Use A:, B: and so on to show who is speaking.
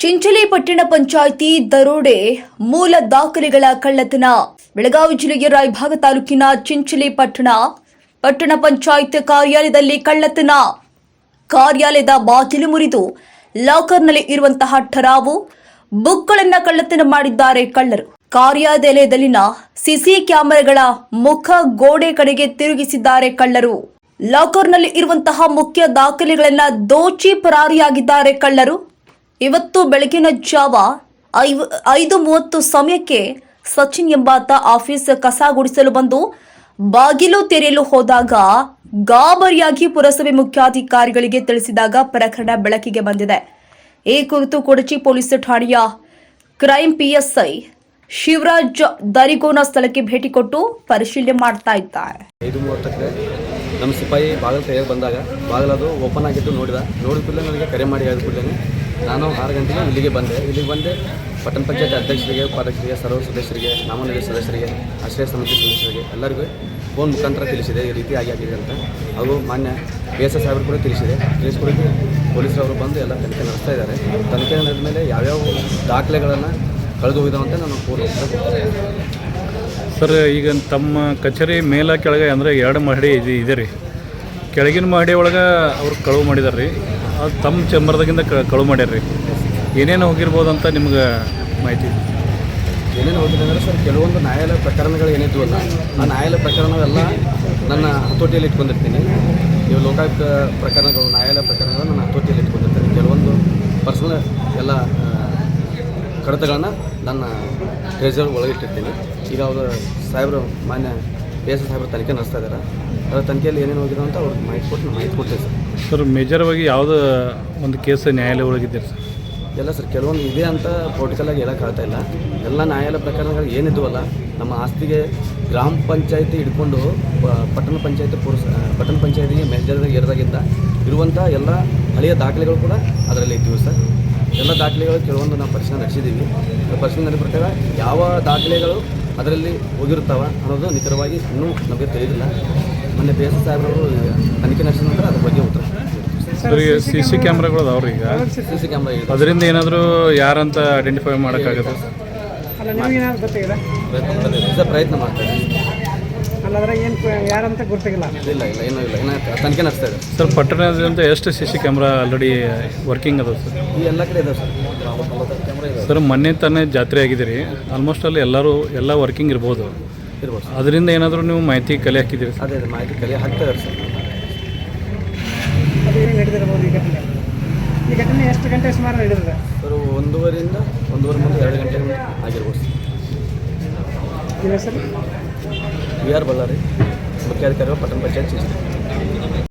A: ಚಿಂಚಲಿ ಪಟ್ಟಣ ಪಂಚಾಯಿತಿ ದರೋಡೆ ಮೂಲ ದಾಖಲೆಗಳ ಕಳ್ಳತನ. ಬೆಳಗಾವಿ ಜಿಲ್ಲೆಯ ರಾಯಭಾಗ ತಾಲೂಕಿನ ಚಿಂಚಲಿ ಪಟ್ಟಣ ಪಟ್ಟಣ ಪಂಚಾಯತ್ ಕಾರ್ಯಾಲಯದಲ್ಲಿ ಕಳ್ಳತನ. ಕಾರ್ಯಾಲಯದ ಬಾಗಿಲು ಮುರಿದು ಲಾಕರ್ನಲ್ಲಿ ಇರುವಂತಹ ಠರಾವು ಬುಕ್ಗಳನ್ನ ಕಳ್ಳತನ ಮಾಡಿದ್ದಾರೆ ಕಳ್ಳರು. ಕಾರ್ಯಾಲಯದಲ್ಲಿನ ಸಿಸಿ ಕ್ಯಾಮೆರಾಗಳ ಮುಖ ಗೋಡೆ ಕಡೆಗೆ ತಿರುಗಿಸಿದ್ದಾರೆ ಕಳ್ಳರು. ಲಾಕರ್ನಲ್ಲಿ ಇರುವಂತಹ ಮುಖ್ಯ ದಾಖಲೆಗಳನ್ನ ದೋಚಿ ಪರಾರಿಯಾಗಿದ್ದಾರೆ ಕಳ್ಳರು. ಇವತ್ತು ಬೆಳಗಿನ ಜಾವ ಐವ- ಐದು ಮೂವತ್ತು ಸಮಯಕ್ಕೆ ಸಚಿನ್ ಎಂಬಾತ ಆಫೀಸ್ ಕಸ ಗುಡಿಸಲು ಬಂದು ಬಾಗಿಲು ತೆರೆಯಲು ಹೋದಾಗ ಗಾಬರಿಯಾಗಿ ಪುರಸಭೆ ಮುಖ್ಯಾಧಿಕಾರಿಗಳಿಗೆ ತಿಳಿಸಿದಾಗ ಪ್ರಕರಣ ಬೆಳಕಿಗೆ ಬಂದಿದೆ. ಈ ಕುರಿತು ಕೊಡಚಿ ಪೊಲೀಸ್ ಠಾಣೆಯ ಕ್ರೈಂ ಪಿಎಸ್ಐ ಶಿವರಾಜ್ ದರಿಗೋನ ಸ್ಥಳಕ್ಕೆ ಭೇಟಿ ಕೊಟ್ಟು ಪರಿಶೀಲನೆ ಮಾಡ್ತಾ ಇದ್ದಾರೆ.
B: ನಮ್ಮ ಸಿಪಾಯಿ ಬಾಗಿಲು ತೆರೆಯಲು ಬಂದಾಗ ಬಾಗಿಲದು ಓಪನ್ ಆಗಿದ್ದು ನೋಡಿದ. ನೋಡಿದ ಕೂಡಲೇ ನನಗೆ ಕರೆ ಮಾಡಿ ಹೇಳಿದ ಕೂಡಲೇ ನಾನು ಆರು ಗಂಟೆಗೆ ಇಲ್ಲಿಗೆ ಬಂದೆ. ಇಲ್ಲಿಗೆ ಬಂದೆ. ಪಟ್ಟಣ ಪಂಚಾಯತ್ ಅಧ್ಯಕ್ಷರಿಗೆ, ಉಪಾಧ್ಯಕ್ಷರಿಗೆ, ಸರ್ವ ಸದಸ್ಯರಿಗೆ ನಾಮನಿಗೆ ಸದಸ್ಯರಿಗೆ, ಆಶ್ರಯ ಸಮಿತಿ ಸದಸ್ಯರಿಗೆ ಎಲ್ಲರಿಗೂ ಫೋನ್ ಮುಖಾಂತರ ತಿಳಿಸಿದೆ. ಈ ರೀತಿ ಆಗಿ ಆಗಿದೆ ಅಂತ. ಹಾಗೂ ಮಾನ್ಯ ಬಿ ಎಸ್ ಎಸ್ ಸಾಹೇಬರು ಕೂಡ ತಿಳಿಸಿದೆ. ತಿಳಿಸ್ಕೊಡೋಕೆ ಪೊಲೀಸರವರು ಬಂದು ಎಲ್ಲ ತನಿಖೆ ನಡೆಸ್ತಾ ಇದ್ದಾರೆ. ತನಿಖೆ ನಡೆದ ಮೇಲೆ ಯಾವ್ಯಾವ ದಾಖಲೆಗಳನ್ನು ಕಳೆದು ಅಂತ ನಾನು ಫೋನ್
C: ಸರ್, ಈಗ ತಮ್ಮ ಕಚೇರಿ ಮೇಲ ಕೆಳಗೆ ಅಂದರೆ ಎರಡು ಮಹಡಿ ಇದೆ ಇದೆ ರೀ. ಕೆಳಗಿನ ಮಹಡಿ ಒಳಗೆ ಅವ್ರು ಕಳುವು ಮಾಡಿದ್ದಾರೆ ರೀ ಅದು ತಮ್ಮ ಚಂಬರ್ದಾಗಿಂದ ಕಳು ಮಾಡ್ಯಾರ ರೀ ಏನೇನು ಹೋಗಿರ್ಬೋದು ಅಂತ ನಿಮ್ಗೆ ಮಾಹಿತಿ?
B: ಏನೇನು ಹೋಗಿದೆ ಅಂದರೆ ಸರ್, ಕೆಲವೊಂದು ನ್ಯಾಯಾಲಯ ಪ್ರಕರಣಗಳು ಏನಿದ್ವು ಅಲ್ಲ ಆ ನ್ಯಾಯಾಲಯ ಪ್ರಕರಣವೆಲ್ಲ ನನ್ನ ಹತೋಟಿಯಲ್ಲಿ ಇಟ್ಕೊಂಡಿರ್ತೀನಿ. ಇವು ಲೋಕಾಯುಕ್ತ ಪ್ರಕರಣಗಳು, ನ್ಯಾಯಾಲಯ ಪ್ರಕರಣಗಳು ನನ್ನ ಹತೋಟಿಯಲ್ಲಿ ಇಟ್ಕೊಂಡಿರ್ತೀನಿ. ಕೆಲವೊಂದು ಪರ್ಸನಲ್ ಎಲ್ಲ ಕಡತಗಳನ್ನು ಕಡತಗಳನ್ನ ನನ್ನ ಟ್ರೆಜರ್ ಒಳಗಿಟ್ಟಿರ್ತೀನಿ ಈಗ ಅವರು ಸಾಹೇಬರು ಮಾನ್ಯ ಪಿ ಎಸ್ ಸಾಹೇಬ್ರ ತನಿಖೆ ನಡೆಸ್ತಾ ಇದ್ದಾರೆ. ಅದರ ತನಿಖೆಯಲ್ಲಿ ಏನೇನು ಹೋಗಿದೆ ಅಂತ ಅವ್ರಿಗೆ ಮಾಹಿತಿ ಕೊಟ್ಟು ಮಾಹಿತಿ ಕೊಡ್ತೀವಿ ಸರ್.
C: ಸರ್ ಮೇಜರ್ವಾಗಿ ಯಾವುದೋ ಒಂದು ಕೇಸ್ ನ್ಯಾಯಾಲಯ ಒಳಗಿದ್ದೀರಿ ಸರ್?
B: ಎಲ್ಲ ಸರ್ ಕೆಲವೊಂದು ಇದೆ ಅಂತ ಪೊಲಿಟಿಕಲಾಗಿ ಹೇಳೋಕ್ಕಾಗ್ತಾ ಇಲ್ಲ. ಎಲ್ಲ ನ್ಯಾಯಾಲಯ ಪ್ರಕರಣಗಳು ಏನಿದ್ವಲ್ಲ ನಮ್ಮ ಆಸ್ತಿಗೆ ಗ್ರಾಮ ಪಂಚಾಯತಿ ಹಿಡ್ಕೊಂಡು ಪ- ಪಟ್ಟಣ ಪಂಚಾಯತಿ ಪುರಸ ಪಟ್ಟಣ ಪಂಚಾಯತಿಗೆ ಮೇಜರ್ದಾಗ ಏರಿದಾಗಿಂದ ಇರುವಂಥ ಎಲ್ಲ ಹಳೆಯ ದಾಖಲೆಗಳು ಕೂಡ ಅದರಲ್ಲಿ ಇದ್ದೀವಿ ಸರ್. ಎಲ್ಲ ದಾಖಲೆಗಳು ಕೆಲವೊಂದು ನಾವು ಪರಿಶೀಲನೆ ನಡೆಸಿದ್ದೀವಿ. ಪರಿಶೀಲನೆ ನಡೆದ ಪ್ರಕಾರ ಯಾವ ದಾಖಲೆಗಳು ಅದರಲ್ಲಿ ಹೋಗಿರ್ತಾವ ಅನ್ನೋದು ನಿಖರವಾಗಿ ಇನ್ನೂ ನಮಗೆ ತಿಳಿದಿಲ್ಲ. ಮೊನ್ನೆ ಬಿ ಎಸ್ ಸಾಹೇಬ್ರವರು ತನಿಖೆ ನಡೆಸಿದ ನಂತರ ಅದ್ರ ಬಗ್ಗೆ ಉತ್ತರ
C: ಸಿ ಸಿ ಕ್ಯಾಮ್ರಾಗಳು ಅದಾವ್ರಿ ಈಗ?
B: ಸಿ ಸಿ ಕ್ಯಾಮ್ರಾ ಇದೆ.
C: ಅದರಿಂದ ಏನಾದರೂ ಯಾರಂತ ಐಡೆಂಟಿಫೈ ಮಾಡೋಕ್ಕಾಗುತ್ತೆ?
B: ಪ್ರಯತ್ನ ಮಾಡ್ತಾ ಸರ್ ಪ್ರಯತ್ನ ಮಾಡ್ತಾ
D: ಅಲ್ಲ ಅದ್ರಾಗ ಏನು ಯಾರಂತ ಗೊತ್ತಾಗಿಲ್ಲ
B: ಇಲ್ಲ ಇಲ್ಲ ಏನೂ ಇಲ್ಲ. ಏನೋ ತನಿಖೆ ನಡೆಸ್ತಾ ಇದೆ
C: ಸರ್ ಪಟ್ಟಣದಿಂದ ಎಷ್ಟು C C camera already working ಅದಾವೆ ಸರ್?
B: ಈ ಎಲ್ಲ ಕಡೆ ಇದಾವೆ ಸರ್.
C: ಸರ್ ಮೊನ್ನೆ ತಾನೇ ಜಾತ್ರೆ ಆಗಿದೆ ರೀ ಆಲ್ಮೋಸ್ಟ್ ಅಲ್ಲಿ ಎಲ್ಲರೂ ಎಲ್ಲ ವರ್ಕಿಂಗ್ ಇರ್ಬೋದು.
B: ಇರ್ಬೋದು
C: ಅದರಿಂದ ಏನಾದರೂ ನೀವು ಮಾಹಿತಿ ಕಲೆ ಹಾಕಿದ್ದೀರಿ ಸರ್?
B: ಅದೇ ಅದೇ ಮಾಹಿತಿ ಕಲೆ ಹಾಕ್ತಾ ಸರ್.
D: ಅದು ಏನು ನಡೆದಿರ್ಬೋದು ಈ ಘಟನೆ? ಈ ಘಟನೆ ಎಷ್ಟು ಗಂಟೆ ಸುಮಾರು ನಡೆದಿದೆ?
B: ಸರ್ ಒಂದೂವರೆಯಿಂದ ಒಂದೂವರೆ ಮುಂದೆ ಎರಡು ಗಂಟೆ ಆಗಿರ್ಬೋದು ಸರ್.
D: ನಿಮ್ಮ ಹೆಸರು?
B: ವಿ ಆರ್ ಬಳ್ಳಾರಿ ಮುಖ್ಯಾಧಿಕಾರಿ ಪಟ್ಟಣ ಪಂಚಾಯತ್ ಚಿಂಚಲಿ